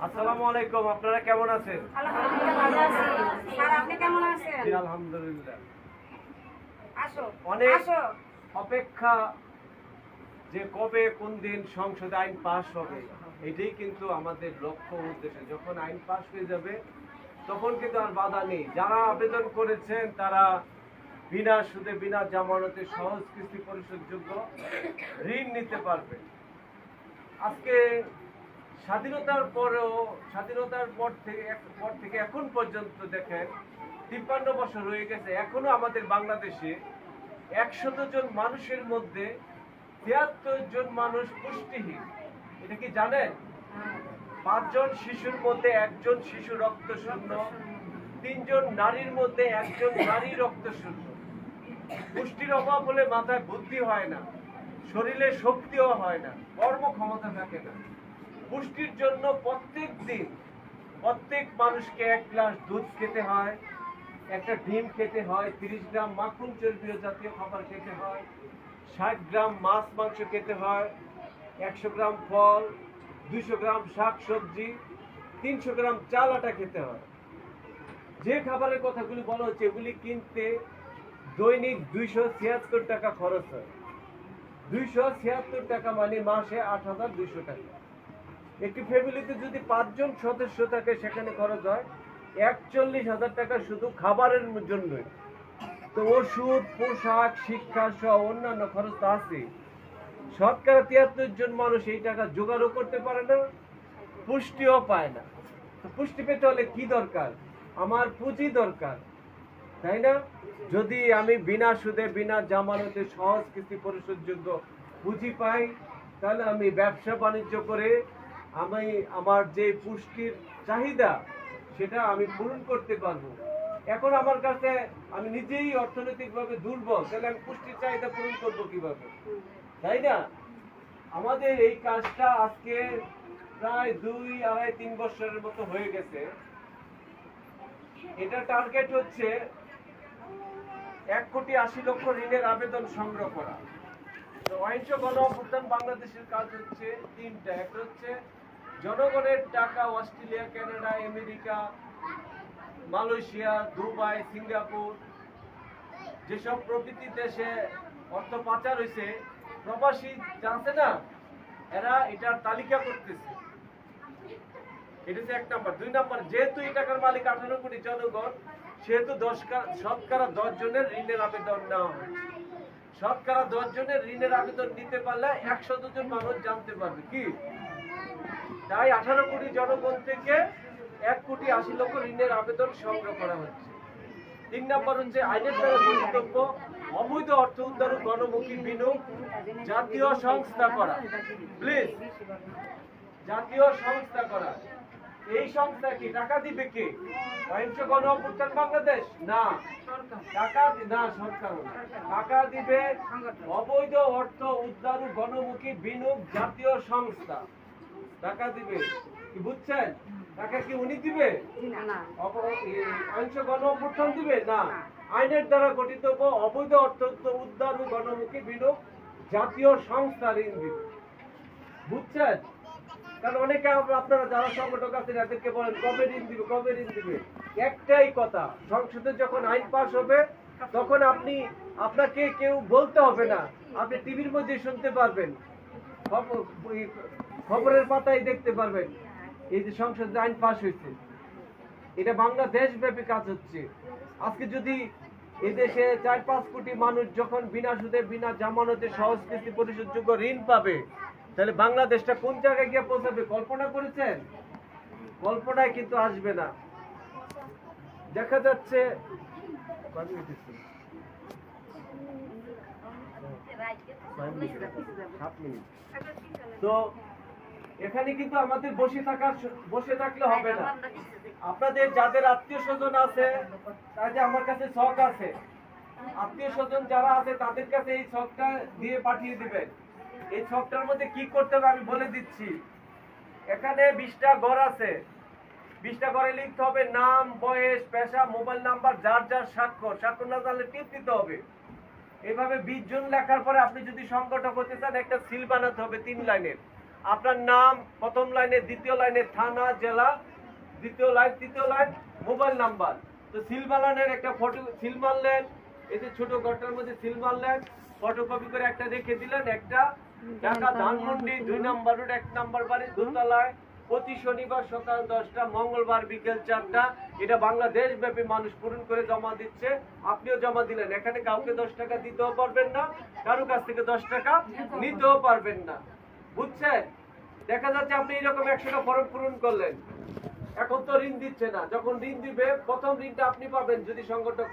আসসালামু আলাইকুম আপনারা কেমন আছেন? আলহামদুলিল্লাহ অনেক- অপেক্ষা যে কবে কোন দিন সংসদে আইন পাস হবে এটাই কিন্তু আমাদের লক্ষ্য উদ্দেশ্য। যখন আইন পাস হয়ে যাবে তখন কিন্তু আর বাধা নেই। যারা আবেদন করেছেন তারা বিনা সুদে বিনা জামানতে সহজ কিস্তি পরিশোধযোগ্য ঋণ নিতে পারবে আজকে স্বাধীনতার পরেও, স্বাধীনতার পর থেকে পর থেকে এখন পর্যন্ত দেখেন, তিপ্পান্ন বছর হয়ে গেছে, এখনও আমাদের বাংলাদেশে একশত জন মানুষের মধ্যে তিয়াত্তর জন মানুষ পুষ্টিহীন। এটা কি জানেন? পাঁচজন শিশুর মধ্যে একজন শিশু রক্ত শূন্য তিনজন নারীর মধ্যে একজন নারী রক্ত শূন্য পুষ্টির অভাব হলে মাথায় বুদ্ধি হয় না, শরীরে শক্তিও হয় না, কর্মক্ষমতা থাকে না। পুষ্টির জন্য প্রত্যেক দিন প্রত্যেক মানুষকে এক গ্লাস দুধ খেতে হয়, একটা ডিম খেতে হয়, তিরিশ গ্রাম মাখন চর্বিও জাতীয় খাবার খেতে হয়, ষাট গ্রাম মাছ মাংস খেতে হয়, একশো গ্রাম ফল, দুইশো গ্রাম শাক সবজি, তিনশো গ্রাম চাল আটা খেতে হয়। যে খাবারের কথাগুলি বলা হচ্ছে, এগুলি কিনতে দৈনিক দুইশো ছিয়াত্তর টাকা খরচ হয়। দুইশো ছিয়াত্তর টাকা মানে মাসে আট হাজার দুইশো টাকা। একটি ফ্যামিলিতে যদি পাঁচজন সদস্য থাকে, সেখানে খরচ হয় একচল্লিশ হাজার টাকা শুধু খাবারের জন্যই। তো ওষুধ, পোশাক, শিক্ষা সহ অন্যান্য খরচ তো আছে শতকরা তিয়াত্তর জন মানুষ এই টাকা জোগাড়ও করতে পারে না, পুষ্টিও পায় না। তো পুষ্টি পেতে হলে কি দরকার? আমার পুঁজি দরকার, তাই না? যদি আমি বিনা সুদে, বিনা জামানতে সহজ কিস্তি পরিশোধযোগ্য পুঁজি পাই, তাহলে আমি ব্যবসা বাণিজ্য করে আমি আমার যে পুষ্টির চাহিদা, সেটা আমি পূরণ করতে পারব। এখন আমার কাছে আমি নিজেই অর্থনৈতিকভাবে দুর্বল, তাহলে আমি পুষ্টির চাহিদা পূরণ করব কীভাবে? তাই না? আমাদের এই কাজটা আজকে প্রায় দুই, আড়াই, তিন বছরের মতো হয়ে গেছে। এটা টার্গেট হচ্ছে এক কোটি আশি লক্ষ ঋণের আবেদন সংগ্রহ করা। অহিংস গণ বাংলাদেশের কাজ হচ্ছে তিনটা। একটা হচ্ছে জনগণের টাকা Australia, Canada, America, Malaysia, Dubai, Singapore, যেসব প্রভৃতি দেশে অর্থ পাচার হয়েছে প্রবাসী জানছে না, এরা এটার তালিকা করতেছে। এটা হচ্ছে এক নাম্বার। দুই নাম্বার, যেহেতু এই টাকার মালিক আঠারো কোটি জনগণ, সেহেতু দশ শতকরা দশ জনের ঋণের আবেদন নেওয়া হয়েছে। শতকরা দশ জনের ঋণের আবেদন নিতে পারলে একশো জন মানুষ জানতে পারবে। কি? তাই আঠারো কোটি জনগণ থেকে এক কোটি আশি লক্ষ ঋণের আবেদন সংগ্রহ করা হচ্ছে। তিন নম্বর হচ্ছে আইনের দ্বারা বক্তব্য অবৈধ অর্থ উদ্ধার গণমুখী বিনিয়োগ, জাতীয় সংস্থা করা। প্লিজ জাতীয় সংস্থা করা। এই সংস্থা কি টাকা দিবে কে? অহিংস গণ অভ্যুত্থান বাংলাদেশ? না। টাকা না, সরকার টাকা দিবে অবৈধ অর্থ উদ্ধার গণমুখী বিনিয়োগ জাতীয় সংস্থা। টাকা দিবে? কি বুঝছেন? টাকা কি উনি দিবে? গণ অভ্যুত্থান দিবে? না। আইনের দ্বারা গঠিত অবৈধ অর্থ উদ্ধার ও গণমুখী বিনিয়োগ জাতীয় সংস্থা ঋণ দিবে বুঝছেন? কারণ অনেকে আপনারা যারা সংগঠক আছেন এদেরকে বলেন কবে ঋণ দিবে? কবে ঋণ দিবে? একটাই কথা সংসদে যখন আইন পাশ হবে তখন আপনি আপনাকে কেউ বলতে হবে না। আপনি টিভির মধ্যে শুনতে পারবেন। খবরের পাতায় দেখতে পারবেন। এই যে সংসদে আইন পাস হয়েছে এটা বাংলাদেশ ব্যাপী কাজ হচ্ছে। আজকে যদি এদেশে চার পাঁচ কোটি মানুষ যখন বিনা সুদে বিনা জামানতে সহজ কিস্তি পরিশোধযোগ্য ঋণ পাবে তাহলে বাংলাদেশটা কোন জায়গায় গিয়ে পৌঁছাবে? কল্পনা করেছেন? কল্পনায় কিন্তু আসবে না। দেখা যাচ্ছে তো এখানে কিন্তু আমাদের বসে থাকার বসে থাকলে হবে না। আপনাদের যাদের আত্মীয় স্বজন আছে যে আমার কাছে শখ আছে আত্মীয় স্বজন যারা আছে তাদের কাছে এই শখটা দিয়ে পাঠিয়ে দিবেন। এই শখটার মধ্যে কি করতে হবে আমি বলে দিচ্ছি। এখানে বিশটা ঘর আছে। বিশটা ঘরে লিখতে হবে নাম বয়স পেশা মোবাইল নাম্বার যার যার স্বাক্ষর। স্বাক্ষর না জানলে টিপ দিতে হবে। এভাবে বিশ জন লেখার পরে আপনি যদি সংগঠক হতে চান একটা সিল বানাতে হবে তিন লাইনের। আপনার নাম, প্রথম লাইনে, দ্বিতীয় লাইনে, থানা, জেলা, দ্বিতীয় লাইন, তৃতীয় লাইন, মোবাইল নাম্বার। তো সিল মালানের একটা ফটো সিল মারলেন এই যে ছোট ঘরটার মধ্যে সিল মারলেন ফটোকপি করে একটা রেখে দিলেন, একটা ঢাকা ধানমন্ডি, দুই নম্বর রোড, এক নম্বর বাড়ি, দোতলায়। প্রতি শনিবার সকাল দশটা, মঙ্গলবার বিকেল চারটা, এটা বাংলাদেশ ব্যাপী মানুষ পূরণ করে জমা দিচ্ছে। আপনিও জমা দিলেন, এখানে কাউকে দশ টাকা দিতেও পারবেন না, কারও কাছ থেকে দশ টাকা নিতেও পারবেন না। বুঝছেন? দেখা যাচ্ছে আপনি এরকম একশোটা ফর্ম পূরণ করলেন। এখন তো ঋণ দিচ্ছে না। যখন ঋণ দিবে, প্রথম ঋণটা আপনি পাবেন যদি সংগঠক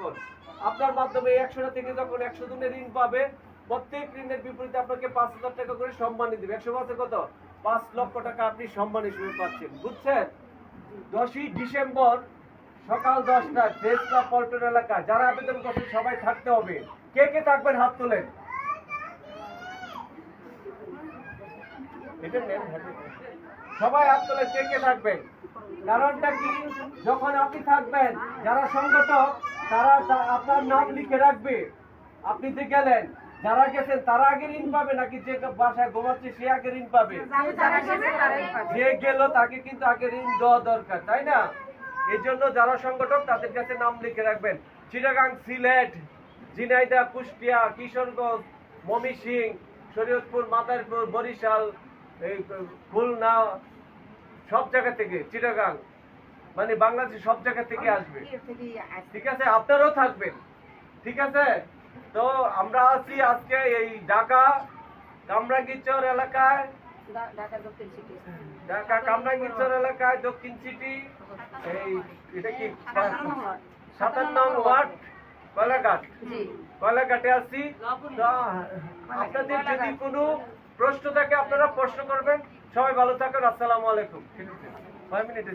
আপনার মাধ্যমে একশোটা থেকে যখন একশো দিনের ঋণ পাবে, প্রত্যেক ঋণের বিপরীতে আপনাকে পাঁচ হাজার টাকা করে সম্মানী দিবে। একশো মাসে কত? পাঁচ লক্ষ টাকা আপনি সম্মান হিসেবে পাচ্ছেন। বুঝছেন? দশই ডিসেম্বর সকাল দশটায় প্রেস পল্টন এলাকা যারা আবেদন করছেন, সবাই থাকতে হবে। কে কে থাকবেন? হাত তোলেন এটা নেন হাতে। সবাই হাত তোলে কে কে থাকবেন। কারণটা কি? যখন আপনি থাকবেন যারা সংগঠক তারা আপনার নাম লিখে রাখবে। আপনি যে গেলেন যারা গেছেন তারা আগে ঋণ পাবে নাকি যে বাসায় ঘুমাচ্ছে সে আগে ঋণ পাবে। যে গেল তাকে কিন্তু আগে ঋণ দেওয়া দরকার তাই না? এই জন্য যারা সংগঠক তাদের কাছে নাম লিখে রাখবেন। চিটাগাং সিলেট ঝিনাইদহ কুষ্টিয়া কিশোরগঞ্জ ময়মনসিংহ শরীয়তপুর মাদারীপুর বরিশাল এই খুলনা সব জায়গা থেকে চিটাগাং মানে বাংলাদেশ সব জায়গা থেকে আসবে। ঠিক আছে আপনারাও থাকবেন। ঠিক আছে? তো আমরা আছি আজকে এই ঢাকা কামরাঙ্গীরচর এলাকায়। ঢাকা দক্ষিণ সিটি ঢাকা কামরাঙ্গীরচর এলাকায় দক্ষিণ সিটি এই এটা কি? সাতান্ন ওয়ার্ড কয়লাঘাট? কয়লাঘাটে আছি। আপনাদের যদি কোনো প্রশ্ন থাকে আপনারা প্রশ্ন করবেন। সবাই ভালো থাকেন আসসালামু আলাইকুম। Five minute